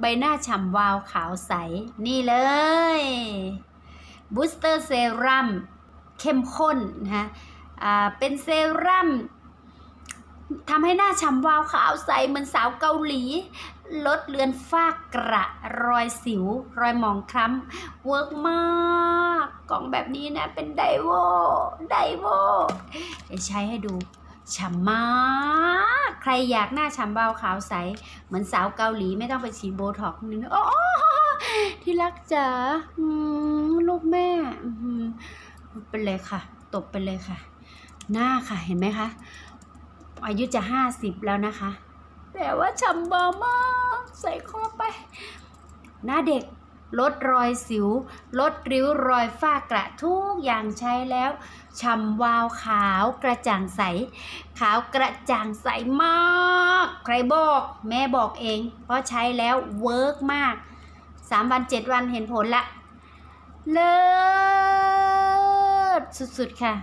ใบหน้าฉ่ำวาวขาวใส นี่เลยบูสเตอร์เซรั่มเข้มข้นนะคะเป็นเซรั่มทำให้หน้าฉ่ำวาวขาวใสเหมือนสาวเกาหลี ลดเลือนฝ้ากระรอยสิว รอยหมองคล้ำเวิร์กมากกล่องแบบนี้นะ เป็นไดโวไดโวเดี๋ยวใช้ให้ดูฉ่ำมาก รอยากหน้าฉ่ำวาขาวใส เหมือนสาวเกาหลีไม่ต้องไปฉีดโบท็อกนี่นะโอ้ที่รักจ๋าลูกแม่อื้อหือไปเลยค่ะ ตบไปเลยค่ะ หน้าค่ะเห็นไหมคะ อายุจะห้าสิบแล้วนะคะ แต่ว่าฉ่ำเบอร์มาก ใส่คอไป หน้าเด็ก ลดรอยสิว ลดริ้วรอยฝ้ากระทุกอย่างใช้แล้วฉ่ำวาวขาวกระจ่างใส ขาวกระจ่างใสมาก ใครบอก แม่บอกเอง เพราะใช้แล้วเวิร์กมาก3วัน7วันเห็นผลละ เลิศสุดๆค่ะ